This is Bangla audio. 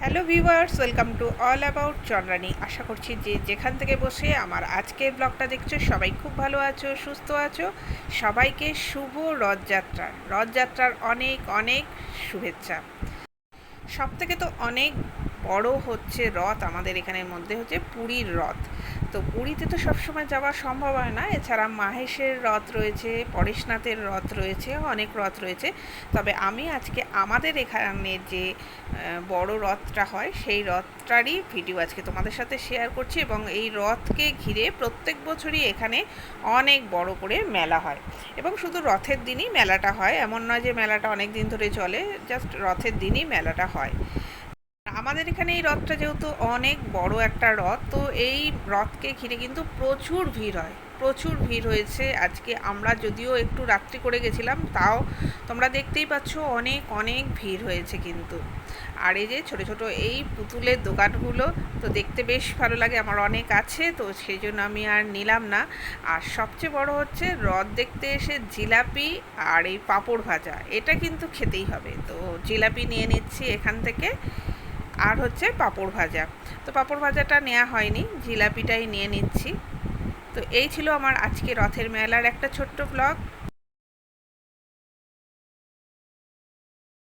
Hello viewers, welcome to all about Chandrani. আশা করছি যে যেখান থেকে বসে আমার আজকের ব্লগটা দেখছ, সবাই খুব ভালো আছো, সুস্থ আছো। সবাইকে শুভ রথযাত্রা। রথযাত্রার অনেক অনেক শুভেচ্ছা। সব থেকে তো অনেক বড় হচ্ছে রথ আমাদের এখানের মধ্যে হচ্ছে পুরীর রথ। তো পুরীতে তো সবসময় যাওয়া সম্ভব হয় না। এছাড়া মাহেশের রথ রয়েছে, পরেশনাথের রথ রয়েছে, অনেক রথ রয়েছে। তবে আমি আজকে আমাদের এখানে যে বড় রথটা হয়, সেই রথটারই ভিডিও আজকে তোমাদের সাথে শেয়ার করছি এবং এই রথকে ঘিরে প্রত্যেক বছরই এখানে অনেক বড় করে মেলা হয়। এবং শুধু রথের দিনই মেলাটা হয়, এমন নয় যে মেলাটা অনেক দিন ধরে চলে জাস্ট রথের দিনই মেলাটা হয়। আমাদের এখানে এই রথটা যেহেতু অনেক বড় একটা রথ তো এই রথকে ঘিরে কিন্তু প্রচুর ভিড় হয়। প্রচুর ভিড় হয়েছে। আজকে আমরা যদিও একটু রাত্রি করে গেছিলাম, তাও তোমরা দেখতেই পাচ্ছ অনেক অনেক ভিড় হয়েছে কিন্তু। আর এই যে ছোট ছোট এই পুতুলের দোকানগুলো, তো দেখতে বেশ ভালো লাগে। আমার অনেক আছে, তো সেই জন্য আমি আর নিলাম না। আর সবচেয়ে বড় হচ্ছে রথ দেখতে এসে জিলাপি আর এই পাঁপড় ভাজা। এটা কিন্তু খেতেই হবে। তো জিলাপি নিয়ে নিচ্ছি এখান থেকে। আর হচ্ছে পাঁপড় ভাজা। তো পাঁপড় ভাজাটা নেওয়া হয়নি, জিলাপিটাই নিয়ে নিচ্ছি। তো এই ছিল আমার আজকে রথের মেলার একটা ছোট্ট ব্লগ